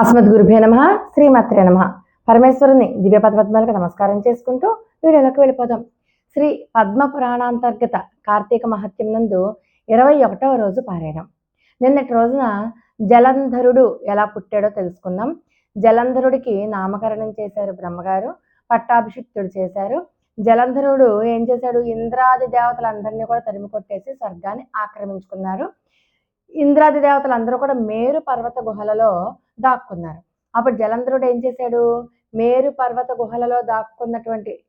అస్మద్ గురుభే నమ శ్రీమాత్రే నమ. పరమేశ్వరుని దివ్య పద్మలకు నమస్కారం చేసుకుంటూ వీడియోలోకి వెళ్ళిపోదాం. శ్రీ పద్మ పురాణాంతర్గత కార్తీక మహత్యం నందు ఇరవై ఒకటవ రోజు పారాయణం. నిన్నటి రోజున జలంధరుడు ఎలా పుట్టాడో తెలుసుకుందాం. జలంధరుడికి నామకరణం చేశారు బ్రహ్మగారు పట్టాభిషిక్తుడు చేశారు. జలంధరుడు ఏం చేశాడు? ఇంద్రాది దేవతలందరినీ కూడా తరిమి కొట్టేసి స్వర్గాన్ని ఆక్రమించుకున్నారు ఇంద్రాది దేవతలందరూ కూడా మేరు పర్వత గుహలలో దాక్కున్నారు. అప్పుడు జలంధరుడు ఏం చేశాడు? మేరు పర్వత గుహలలో దాక్కున్నటువంటి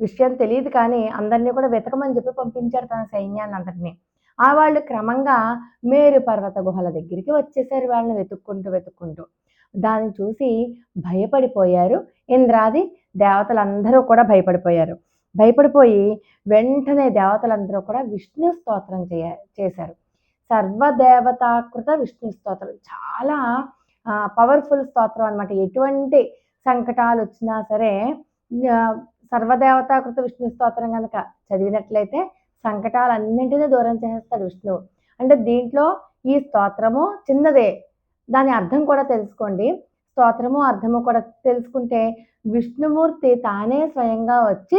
విషయం తెలియదు కానీ అందరినీ కూడా వెతకమని చెప్పి పంపించారు తన సైన్యాన్ని అందరినీ ఆ వాళ్ళు క్రమంగా మేరు పర్వత గుహల దగ్గరికి వచ్చేసారు వాళ్ళని వెతుక్కుంటూ వెతుక్కుంటూ. దాన్ని చూసి భయపడిపోయారు. ఇంద్రాది దేవతలందరూ కూడా భయపడిపోయారు. భయపడిపోయి వెంటనే దేవతలందరూ కూడా విష్ణు స్తోత్రం చేయ చేశారు. సర్వదేవతాకృత విష్ణు స్తోత్రం. చాలా పవర్ఫుల్ స్తోత్రం అనమాట ఎటువంటి సంకటాలు వచ్చినా సరే సర్వదేవతాకృత విష్ణు స్తోత్రం కనుక చదివినట్లయితే సంకటాలన్నింటినీ దూరం చేసేస్తాడు విష్ణువు. అంటే దీంట్లో ఈ స్తోత్రము చిన్నదే. దాని అర్థం కూడా తెలుసుకోండి. స్తోత్రము అర్థము కూడా తెలుసుకుంటే విష్ణుమూర్తి తానే స్వయంగా వచ్చి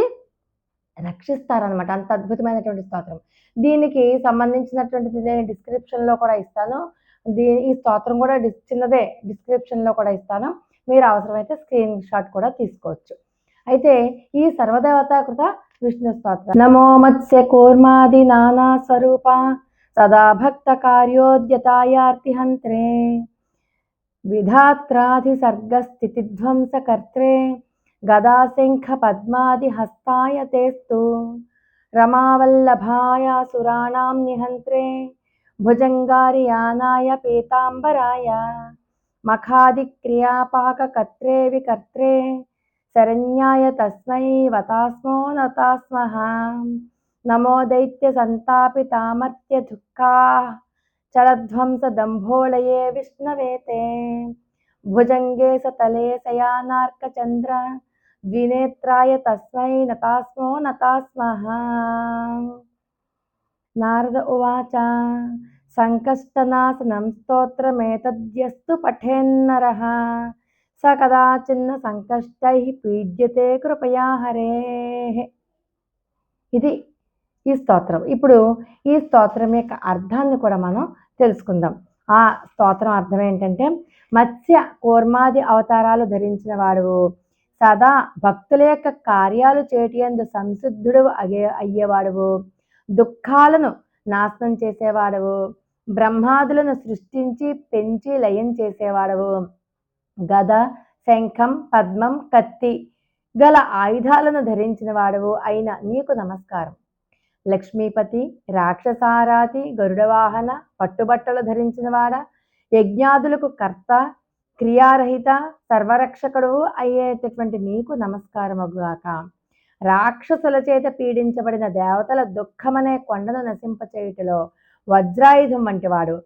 రక్షిస్తారనమాట అంత అద్భుతమైనటువంటి స్తోత్రం. దీనికి సంబంధించినటువంటిది నేను డిస్క్రిప్షన్లో కూడా ఇస్తాను. దీ ఈ స్తోత్రం కూడా డిస్ చిన్నదే డిస్క్రిప్షన్లో కూడా ఇస్తాను. మీరు అవసరమైతే స్క్రీన్ షాట్ కూడా తీసుకోవచ్చు. అయితే ఈ సర్వదేవతాకృత విష్ణు స్తోత్రం. నమో మత్స్య కూర్మాది నానా స్వరూప సదా భక్త కార్యోద్యతాయార్తి హంత్రే. విధాత్రాధి సర్గస్థితిధ్వంసకర్త్రే గదాశంఖ పద్మాది హస్తాయ తేస్తు. రమావల్లభాయ సురాణాం నిహంత్రే. భుజంగారియానాయ పీతాంబరాయ మఖాదిక్రియాపాకకర్త్రే వికర్త్రే శరణ్యాయ తస్మై వతాస్మో నతాస్మః. నమో దైత్య సంతాపితామర్త్య దుఃఖా చలధ్వంస దంభోళయే విష్ణవేతే. భుజంగే సతలే శయానార్కచంద్ర ద్వినేత్రాయ తస్మై నతాస్మో నతాస్మః. నారద ఉవాచ. సంకష్టనాశనం స్తోత్రమేతద్యస్తు పఠేన్నర. స కదాచిన్న సంకష్టై పీడ్యతే కృపయా హరే. ఇది ఈ స్తోత్రం. ఇప్పుడు ఈ స్తోత్రం యొక్క అర్థాన్ని కూడా మనం తెలుసుకుందాం. ఆ స్తోత్రం అర్థం ఏంటంటే మత్స్య కూర్మాది అవతారాలు ధరించిన వాడు సదా భక్తుల యొక్క కార్యాలు చేటియందు సంసిద్ధుడు అయ్యే అయ్యేవాడువు. దుఃఖాలను నాశనం చేసేవాడవు. బ్రహ్మాదులను సృష్టించి పెంచి లయం చేసేవాడవు. గద శంఖం పద్మం కత్తి గల ఆయుధాలను ధరించిన వాడవు అయిన నీకు నమస్కారం. లక్ష్మీపతి రాక్షసారాతి గరుడవాహన పట్టుబట్టలు ధరించినవాడ యజ్ఞాదులకు కర్త క్రియారహిత సర్వరక్షకుడు అయ్యేటటువంటి నీకు నమస్కారమగుగాక. రాక్షసుల చేత పీడించబడిన దేవతల దుఃఖమనే కొండను నశింపచేయుటలో వజ్రాయుధం వంటివాడు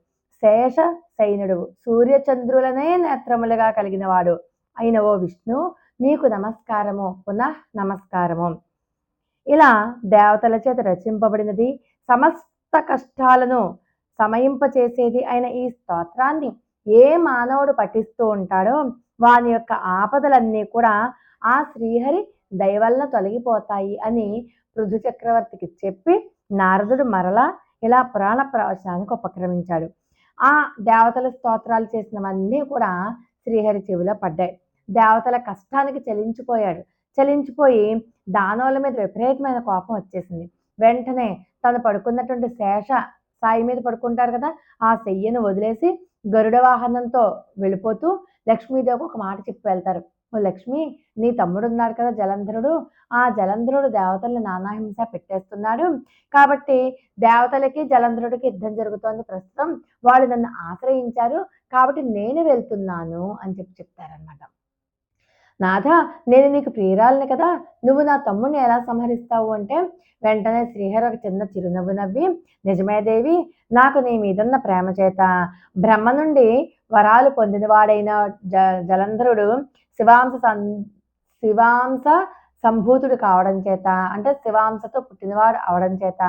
శేష సైనుడు సూర్యచంద్రులనే నేత్రములుగా కలిగిన వాడు అయిన ఓ విష్ణు నీకు నమస్కారము పునః నమస్కారము. ఇలా దేవతల చేత రచింపబడినది సమస్త కష్టాలను సమయింపచేసేది అయిన ఈ స్తోత్రాన్ని ఏ మానవుడు పఠిస్తూ ఉంటాడో వాని యొక్క ఆపదలన్నీ కూడా ఆ శ్రీహరి దయవల్ల తొలగిపోతాయి అని పృథు చక్రవర్తికి చెప్పి నారదుడు మరలా ఇలా పురాణ ప్రవచనానికి ఉపక్రమించాడు. ఆ దేవతల స్తోత్రాలు చేసినవన్నీ కూడా శ్రీహరి చెవిలో పడ్డాయి. దేవతల కష్టానికి చలించిపోయాడు. చలించిపోయి దానవుల మీద విపరీతమైన కోపం వచ్చేసింది. వెంటనే తను పడుకున్నటువంటి శేష సాయి మీద పడుకుంటారు కదా ఆ శయ్యను వదిలేసి గరుడ వాహనంతో వెళ్ళిపోతూ లక్ష్మీదేవికి ఒక మాట చెప్పి వెళ్తారు. ఓ లక్ష్మి నీ తమ్ముడు ఉన్నాడు కదా జలంధరుడు. ఆ జలంధరుడు దేవతల్ని నానాహింస పెట్టేస్తున్నాడు. కాబట్టి దేవతలకి జలంధరుడికి యుద్ధం జరుగుతోంది ప్రస్తుతం. వాళ్ళు నన్ను ఆశ్రయించారు. కాబట్టి నేను వెళ్తున్నాను అని చెప్పి చెప్తారనమాట నాథ నేను నీకు ప్రియురాలని కదా. నువ్వు నా తమ్ముడిని ఎలా సంహరిస్తావు అంటే వెంటనే శ్రీహరి ఒక చిన్న చిరునవ్వు నవ్వి నిజమే దేవి నాకు నీ మీదన్న ప్రేమ చేత బ్రహ్మ నుండి వరాలు పొందినవాడైన జ జలంధరుడు శివాంశ సం శివాంశ సంభూతుడు కావడం చేత అంటే శివాంశతో పుట్టినవాడు అవడం చేత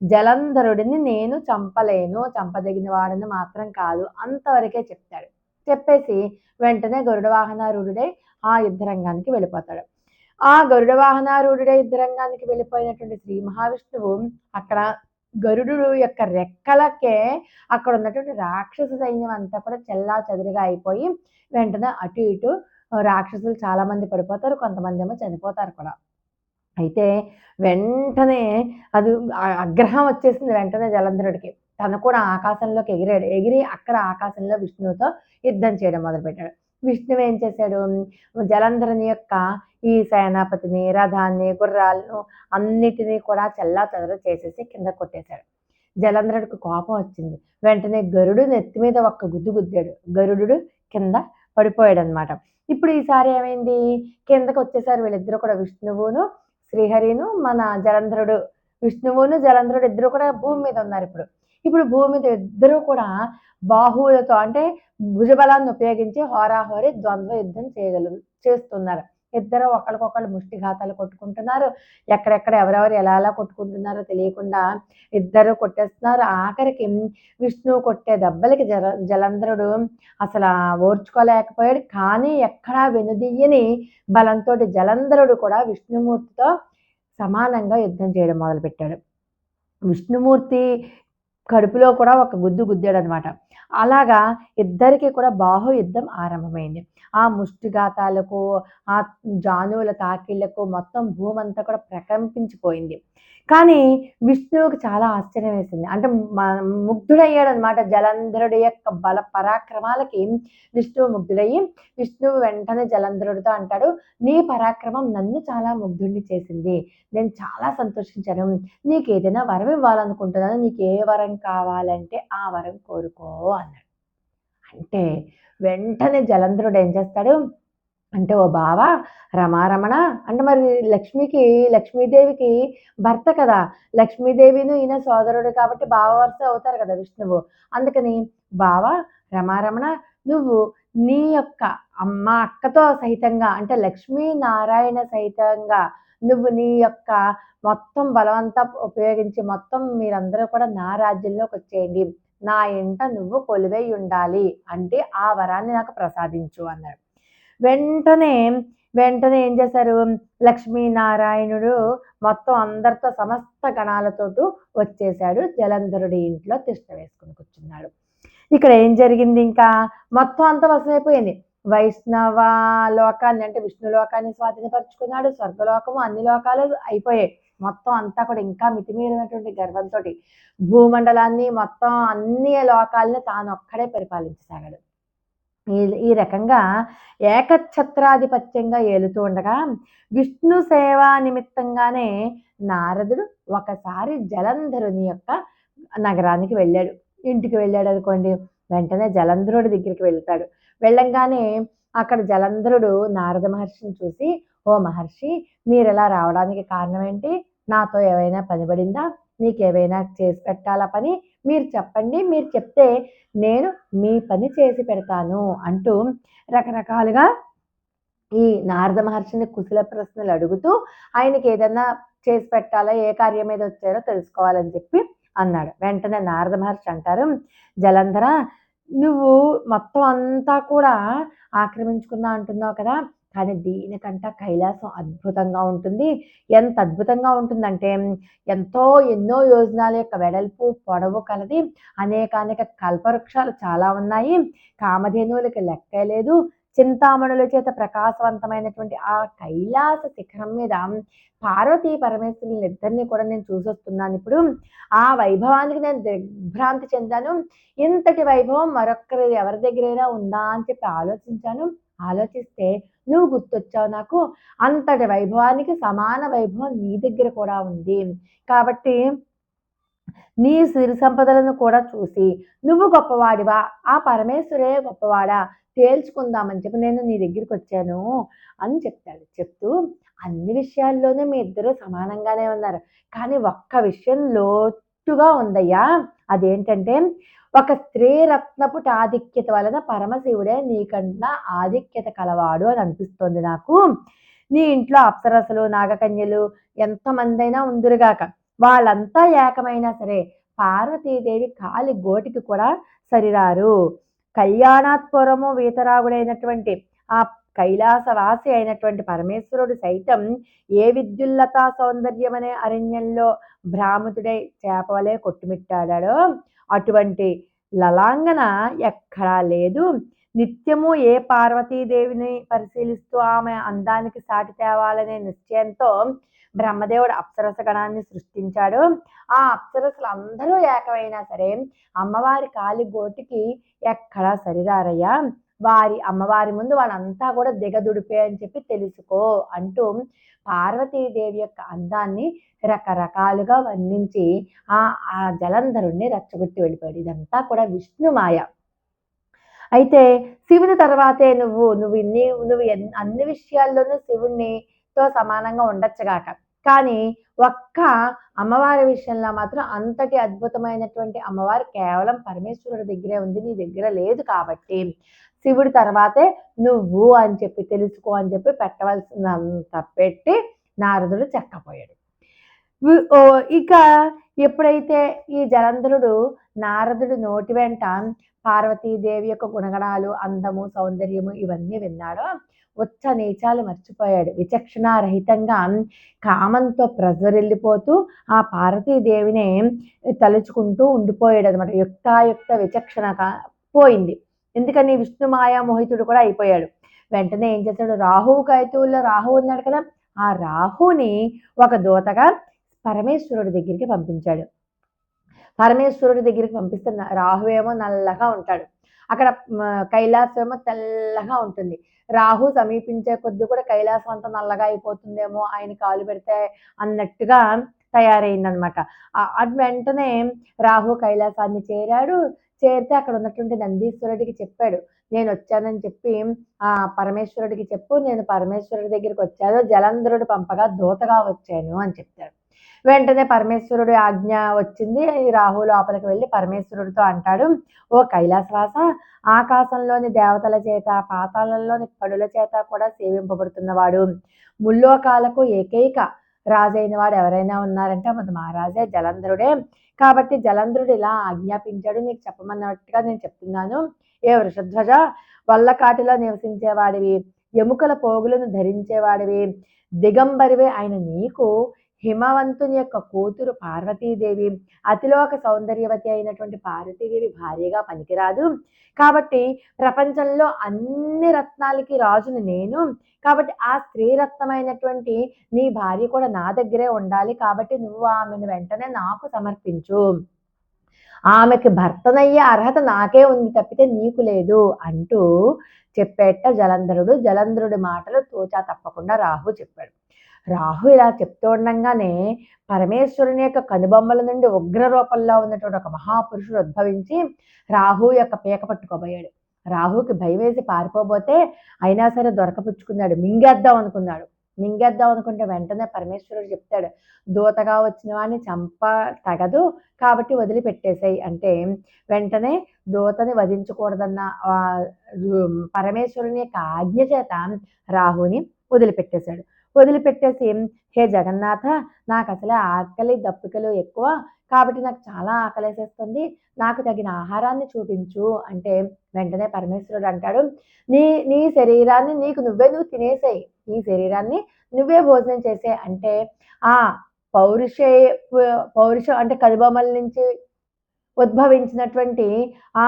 జలంధరుడిని నేను చంపలేను చంపదగిన వాడిని మాత్రం కాదు అంతవరకే చెప్తాడు. చెప్పేసి వెంటనే గరుడ వాహనారూఢుడై ఆ యుద్ధరంగానికి వెళ్ళిపోతాడు. ఆ గరుడ వాహనారూఢుడై యుద్ధరంగానికి వెళ్ళిపోయినటువంటి శ్రీ మహావిష్ణువు అక్కడ గరుడు యొక్క రెక్కలకే అక్కడ ఉన్నటువంటి రాక్షస సైన్యం అంతా కూడా చెల్లా చెదురుగా అయిపోయి వెంటనే అటు ఇటు రాక్షసులు చాలామంది పడిపోతారు కొంతమంది ఏమో చనిపోతారు కూడా. అయితే వెంటనే అది ఆగ్రహం వచ్చేసింది వెంటనే జలంధరుడికి. తను కూడా ఆకాశంలోకి ఎగిరాడు ఎగిరి అక్కడ ఆకాశంలో విష్ణువుతో యుద్ధం చేయడం మొదలుపెట్టాడు. విష్ణువు ఏం చేశాడు? జలంధరుని యొక్క ఈ సేనాపతిని రథాన్ని గుర్రాలను అన్నిటినీ కూడా చెల్లా చెదర చేసేసి కింద కొట్టేశాడు. జలంధరుడికి కోపం వచ్చింది. వెంటనే గరుడు నెత్తి మీద ఒక్క గుద్దు గుద్దాడు. గరుడు కింద పడిపోయాడు అనమాట ఇప్పుడు ఈసారి ఏమైంది? కిందకి వచ్చేసారు వీళ్ళిద్దరూ కూడా విష్ణువును శ్రీహరిను మన జలంధరుడు విష్ణువును జలంధరుడు ఇద్దరు కూడా భూమి మీద ఉన్నారు ఇప్పుడు. ఇప్పుడు భూమి మీద ఇద్దరూ కూడా బాహువులతో అంటే భుజబలాన్ని ఉపయోగించి హోరాహోరి ద్వంద్వ యుద్ధం చేయగలుగు చేస్తున్నారు. ఇద్దరు ఒకరికొకళ్ళు ముష్టిఘాతాలు కొట్టుకుంటున్నారు. ఎక్కడెక్కడ ఎవరెవరు ఎలా ఎలా కొట్టుకుంటున్నారో తెలియకుండా ఇద్దరు కొట్టేస్తున్నారు. ఆఖరికి విష్ణువు కొట్టే దెబ్బలకి జల జలంధ్రుడు అసలు ఓర్చుకోలేకపోయాడు. కానీ ఎక్కడా వెనుదీయని బలంతో జలంధ్రుడు కూడా విష్ణుమూర్తితో సమానంగా యుద్ధం చేయడం మొదలుపెట్టాడు. విష్ణుమూర్తి కడుపులో కూడా ఒక గుద్దు గుద్దాడు అనమాట అలాగా ఇద్దరికి కూడా బాహు యుద్ధం ఆరంభమైంది. ఆ ముష్టిఘాతాలకు ఆ జానువుల తాకిళ్ళకు మొత్తం భూమంతా కూడా ప్రకంపించిపోయింది. కానీ విష్ణువుకి చాలా ఆశ్చర్యం వేసింది. అంటే మ- ముగ్ధుడయ్యాడు అనమాట జలంధరుడి యొక్క బల పరాక్రమాలకి. విష్ణువు ముగ్ధుడయ్యి విష్ణువు వెంటనే జలంధరుడితో అంటాడు నీ పరాక్రమం నన్ను చాలా ముగ్ధుడిని చేసింది. నేను చాలా సంతోషించాను. నీకు ఏదైనా వరం ఇవ్వాలనుకుంటున్నాను. నీకు ఏ వరం కావాలంటే ఆ వరం కోరుకో అని. అంటే వెంటనే జలంధరుడు ఏం చేస్తాడు? అంటే ఓ బావ రమారమణ అంటే మరి లక్ష్మికి లక్ష్మీదేవికి భర్త కదా. లక్ష్మీదేవిను ఈయన సోదరుడు కాబట్టి బావ వరుస అవుతారు కదా విష్ణువు. అందుకని బావ రమారమణ నువ్వు నీ యొక్క అమ్మ అక్కతో సహితంగా అంటే లక్ష్మీనారాయణ సహితంగా నువ్వు నీ యొక్క మొత్తం బలవంతా ఉపయోగించి మొత్తం మీరందరూ కూడా నా రాజ్యంలోకి వచ్చేయండి. నా ఇంట నువ్వు కొలువై ఉండాలి అంటే ఆ వరాన్ని నాకు ప్రసాదించు అన్నాడు. వెంటనే వెంటనే ఏం చేశారు? లక్ష్మీనారాయణుడు మొత్తం అందరితో సమస్త గణాలతోటూ వచ్చేసాడు జలంధరుడి ఇంట్లో తిష్ట వేసుకుని కూర్చున్నాడు. ఇక్కడ ఏం జరిగింది ఇంకా? మొత్తం అంతా వసమైపోయింది వైష్ణవ లోకాన్ని అంటే విష్ణు లోకాన్ని స్వాధీనపరుచుకున్నాడు. స్వర్గలోకము అన్ని లోకాలు అయిపోయాయి. మొత్తం అంతా కూడా ఇంకా మితిమీరినటువంటి గర్వంతో భూమండలాన్ని మొత్తం అన్ని లోకాలని తాను ఒక్కడే పరిపాలించసాగాడు. ఈ ఈ రకంగా ఏకఛత్రాధిపత్యంగా ఏలుతూ ఉండగా విష్ణు సేవా నిమిత్తంగానే నారదుడు ఒకసారి జలంధరుని యొక్క నగరానికి వెళ్ళాడు. ఇంటికి వెళ్ళాడు అనుకోండి వెంటనే జలంధరుడి దగ్గరికి వెళ్తాడు. వెళ్ళంగానే అక్కడ జలంధరుడు నారద మహర్షిని చూసి ఓ మహర్షి మీరు ఇలా రావడానికి కారణం ఏంటి? నాతో ఏవైనా పని పడిందా? మీకు ఏవైనా చేసి పెట్టాలా పని? మీరు చెప్పండి మీరు చెప్తే నేను మీ పని చేసి పెడతాను అంటూ రకరకాలుగా ఈ నారద మహర్షిని కుశల ప్రశ్నలు అడుగుతూ ఆయనకి ఏదన్నా చేసి పెట్టాలో ఏ కార్యం మీద వచ్చారో తెలుసుకోవాలని చెప్పి అన్నాడు. వెంటనే నారద మహర్షి అంటారు జలంధర నువ్వు మొత్తం అంతా కూడా ఆక్రమించుకున్నా అంటున్నావు కదా? కానీ దీనికంట కైలాసం అద్భుతంగా ఉంటుంది. ఎంత అద్భుతంగా ఉంటుందంటే ఎంతో ఎన్నో యోజనాల యొక్క వెడల్పు పొడవు కలది అనేకానేక కల్పవృక్షాలు చాలా ఉన్నాయి. కామధేనువులకి లెక్కే లేదు. చింతామణుల చేత ప్రకాశవంతమైనటువంటి ఆ కైలాస శిఖరం మీద పార్వతీ పరమేశ్వరులు ఇద్దరిని కూడా నేను చూసొస్తున్నాను ఇప్పుడు. ఆ వైభవానికి నేను దిగ్భ్రాంతి చెందాను. ఇంతటి వైభవం మరొకరి ఎవరి దగ్గరైనా ఉందా అని చెప్పి ఆలోచించాను. ఆలోచిస్తే నువ్వు గుర్తొచ్చావు నాకు. అంతటి వైభవానికి సమాన వైభవం నీ దగ్గర కూడా ఉంది. కాబట్టి నీ సిరి సంపదలను కూడా చూసి నువ్వు గొప్పవాడివా? ఆ పరమేశ్వరే గొప్పవాడా? తేల్చుకుందామని చెప్పి నేను నీ దగ్గరికి వచ్చాను అని చెప్తాడు. చెప్తూ అన్ని విషయాల్లోనూ మీ ఇద్దరు సమానంగానే ఉన్నారు. కానీ ఒక్క విషయంలో లోతుగా ఉందయ్యా. అదేంటంటే ఒక స్త్రీ రత్నపుట ఆధిక్యత వలన పరమశివుడే నీకన్నా ఆధిక్యత కలవాడు అని అనిపిస్తోంది నాకు. నీ ఇంట్లో అప్సరసలు నాగకన్యలు ఎంతమంది అయినా ఉందిరుగాక. వాళ్ళంతా ఏకమైనా సరే పార్వతీదేవి కాలి గోటికి కూడా సరిరారు. కళ్యాణాత్పురము వీతరాగుడైనటువంటి ఆ కైలాసవాసి అయినటువంటి పరమేశ్వరుడు సైతం ఏ విద్యుల్లతా సౌందర్యం అనే అరణ్యంలో భ్రామతుడై చేపవలే కొట్టుమిట్టాడాడో. అటువంటి లలాంగన ఎక్కడా లేదు. నిత్యము ఏ పార్వతీదేవిని పరిశీలిస్తూ ఆమె అందానికి సాటి తేవాలనే నిశ్చయంతో బ్రహ్మదేవుడు అప్సరస గణాన్ని సృష్టించాడు. ఆ అప్సరసలు అందరూ ఏకమైనా సరే అమ్మవారి కాలి గోటికి ఎక్కడా సరిరారయ్యా. వారి అమ్మవారి ముందు వాళ్ళంతా కూడా దిగదుడిపే అని చెప్పి తెలుసుకో అంటూ పార్వతీదేవి యొక్క అందాన్ని రకరకాలుగా వర్ణించి ఆ ఆ జలంధరుణ్ణి రెచ్చగొట్టి వెళ్ళిపోయాడు. ఇదంతా కూడా విష్ణుమాయ. అయితే శివుని తర్వాతే నువ్వు నువ్వు ఇన్ని నువ్వు ఎన్- అన్ని విషయాల్లోనూ శివుణ్ణితో సమానంగా ఉండొచ్చుగాక కానీ ఒక్క అమ్మవారి విషయంలో మాత్రం అంతటి అద్భుతమైనటువంటి అమ్మవారు కేవలం పరమేశ్వరుడి దగ్గరే ఉంది నీ దగ్గర లేదు కాబట్టి. శివుడి తర్వాతే నువ్వు అని చెప్పి తెలుసుకో అని చెప్పి పెట్టవలసినంత పెట్టి నారదుడు చెక్కపోయాడు. ఇక ఎప్పుడైతే ఈ జలంధరుడు నారదుడు నోటి వెంట పార్వతీదేవి యొక్క గుణగణాలు అందము సౌందర్యము ఇవన్నీ విన్నాడో ఉచ్చ నీచాలు మర్చిపోయాడు. విచక్షణారహితంగా కామంతో ప్రజరిల్లిపోతూ ఆ పార్వతీదేవిని తలుచుకుంటూ ఉండిపోయాడు అనమాట యుక్తాయుక్త విచక్షణ కా- పోయింది. ఎందుకని విష్ణు మాయా మోహితుడు కూడా అయిపోయాడు. వెంటనే ఏం చేశాడు? రాహువు కైతువుల్లో రాహు ఉన్నాడు కదా ఆ రాహుని ఒక దూతగా పరమేశ్వరుడి దగ్గరికి పంపించాడు. పరమేశ్వరుడి దగ్గరికి పంపిస్తే రాహు ఏమో నల్లగా ఉంటాడు. అక్కడ మ, కైలాసం ఏమో తెల్లగా ఉంటుంది. రాహు సమీపించే కొద్ది కూడా కైలాసం అంతా నల్లగా అయిపోతుందేమో ఆయన కాలు పెడితే అన్నట్టుగా తయారైందనమాట. అది వెంటనే రాహు కైలాసాన్ని చేరాడు. చేరితే అక్కడ ఉన్నటువంటి నందీశ్వరుడికి చెప్పాడు. నేను వచ్చానని చెప్పి ఆ పరమేశ్వరుడికి చెప్పు. నేను పరమేశ్వరుడి దగ్గరికి వచ్చాను. జలంధరుడు పంపగా దూతగా వచ్చాను అని చెప్తాడు. వెంటనే పరమేశ్వరుడి ఆజ్ఞ వచ్చింది. రాహు లోపలికి వెళ్ళి పరమేశ్వరుడితో అంటాడు ఓ కైలాసవాస ఆకాశంలోని దేవతల చేత పాతాళంలోని పడుల చేత కూడా సేవింపబడుతున్నవాడు. ముల్లోకాలకు ఏకైక రాజైన వాడు ఎవరైనా ఉన్నారంటే? మన మహారాజే జలంధరుడే. కాబట్టి జలంధ్రుడు ఇలా ఆజ్ఞాపించాడు. నీకు చెప్పమన్నట్టుగా నేను చెప్తున్నాను. ఏ వృషధ్వజ వల్లకాటిలో నివసించేవాడివి ఎముకల పోగులను ధరించేవాడివి దిగంబరివే ఆయన నీకు హిమవంతుని యొక్క కూతురు పార్వతీదేవి అతిలోక సౌందర్యవతి అయినటువంటి పార్వతీదేవి భార్యగా పనికిరాదు. కాబట్టి ప్రపంచంలో అన్ని రత్నాలకి రాజును నేను. కాబట్టి ఆ స్త్రీ రత్నమైనటువంటి నీ భార్య కూడా నా దగ్గరే ఉండాలి. కాబట్టి నువ్వు ఆమెను వెంటనే నాకు సమర్పించు. ఆమెకి భర్తనయ్యే అర్హత నాకే ఉంది తప్పితే నీకు లేదు అంటూ చెప్పేట జలంధరుడు జలంధరుడి మాటలు తోచా తప్పకుండా రాహు చెప్పాడు. రాహు ఇలా చెప్తూ ఉండగానే పరమేశ్వరుని యొక్క కనుబొమ్మల నుండి ఉగ్ర రూపంలో ఉన్నటువంటి ఒక మహాపురుషుడు ఉద్భవించి రాహు యొక్క పీక పట్టుకోబోయాడు. రాహుకి భయం వేసి పారిపోబోతే అయినా సరే దొరకపుచ్చుకున్నాడు. మింగేద్దాం అనుకున్నాడు. మింగేద్దాం అనుకుంటే వెంటనే పరమేశ్వరుడు చెప్తాడు దూతగా వచ్చిన వాడిని చంప తగదు కాబట్టి వదిలిపెట్టేశాయి అంటే వెంటనే దూతని వధించకూడదన్న పరమేశ్వరుని యొక్క ఆజ్ఞ చేత రాహుని వదిలిపెట్టేశాడు. వదిలిపెట్టేసి హే జగన్నాథ నాకు అసలే ఆకలి దప్పికలు ఎక్కువ. కాబట్టి నాకు చాలా ఆకలేసేస్తుంది. నాకు తగిన ఆహారాన్ని చూపించు. అంటే వెంటనే పరమేశ్వరుడు అంటాడు నీ నీ శరీరాన్ని నీకు నువ్వే నువ్వు తినేసేయి. నీ శరీరాన్ని నువ్వే భోజనం చేసే అంటే ఆ పౌరుష పౌరుషం అంటే కదిబొమ్మల నుంచి ఉద్భవించినటువంటి ఆ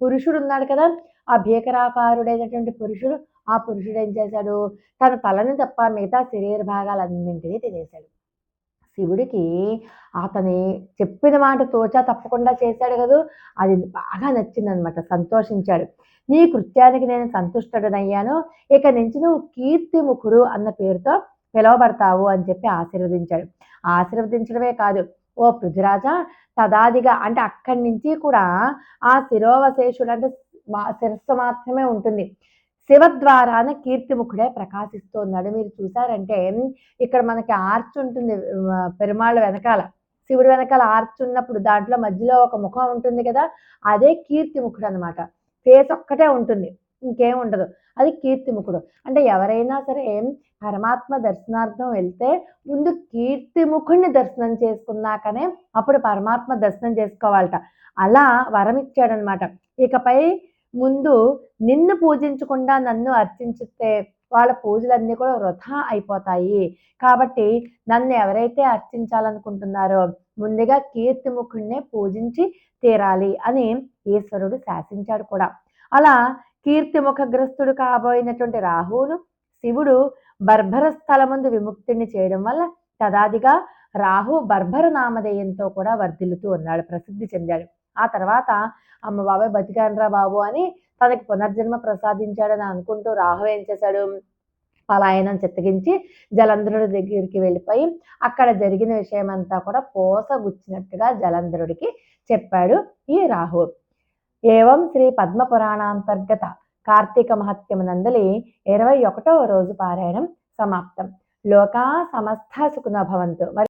పురుషుడు ఉన్నాడు కదా ఆ భీకరాకారుడైనటువంటి పురుషుడు ఆ పురుషుడు ఏం చేశాడు? తన తలని తప్ప మిగతా శరీర భాగాలన్నింటినీ తినేశాడు. శివుడికి అతని చెప్పిన మాట తోచా తప్పకుండా చేశాడు కదా? అది బాగా నచ్చిందనమాట సంతోషించాడు. నీ కృత్యానికి నేను సంతుష్టుడనయ్యాను ఇక నుంచి నువ్వు కీర్తిముఖుడు అన్న పేరుతో పిలువబడతావు అని చెప్పి ఆశీర్వదించాడు. ఆశీర్వదించడమే కాదు ఓ పృథ్వరాజా తదాదిగా అంటే అక్కడి నుంచి కూడా ఆ శిరోవశేషుడు అంటే మా శిరస్సు మాత్రమే ఉంటుంది. శివద్వారాన కీర్తిముఖుడే ప్రకాశిస్తున్నాడు మీరు చూసారంటే ఇక్కడ మనకి ఆర్చ్ ఉంటుంది పెరుమాళ్ళ వెనకాల. శివుడి వెనకాల ఆర్చ్ ఉన్నప్పుడు దాంట్లో మధ్యలో ఒక ముఖం ఉంటుంది కదా అదే కీర్తిముఖుడు అనమాట ఫేస్ ఒక్కటే ఉంటుంది ఇంకేం ఉండదు. అది కీర్తిముఖుడు. అంటే ఎవరైనా సరే పరమాత్మ దర్శనార్థం వెళ్తే ముందు కీర్తిముఖుడిని దర్శనం చేసుకున్నాకనే అప్పుడు పరమాత్మ దర్శనం చేసుకోవాలట. అలా వరం ఇచ్చాడనమాట ఇకపై ముందు నిన్ను పూజించకుండా నన్ను అర్చించితే వాళ్ళ పూజలన్నీ కూడా వృధా అయిపోతాయి. కాబట్టి నన్ను ఎవరైతే అర్చించాలనుకుంటున్నారో ముందుగా కీర్తిముఖుడినే పూజించి తీరాలి అని ఈశ్వరుడు శాసించాడు కూడా. అలా కీర్తిముఖగ్రస్తుడు కాబోయినటువంటి రాహువును శివుడు బర్భర స్థలముందు విముక్తిని చేయడం వల్ల తదాదిగా రాహు బర్భర నామధేయంతో కూడా వర్ధిల్లుతూ ఉన్నాడు ప్రసిద్ధి చెందాడు. ఆ తర్వాత అమ్మ బాబాయ్ బతికానరా బాబు అని తనకి పునర్జన్మ ప్రసాదించాడని అనుకుంటూ రాహు ఏం చేశాడు? పలాయనం చిత్తగించి జలంధ్రుడి దగ్గరికి వెళ్ళిపోయి అక్కడ జరిగిన విషయం అంతా కూడా పోసగుచ్చినట్టుగా జలంధరుడికి చెప్పాడు ఈ రాహు. ఏవం శ్రీ పద్మ పురాణాంతర్గత కార్తీక మహత్యమునందలి ఇరవై ఒకటవ రోజు పారాయణం సమాప్తం. లోకా సమస్త సుఖనభవంతు మరి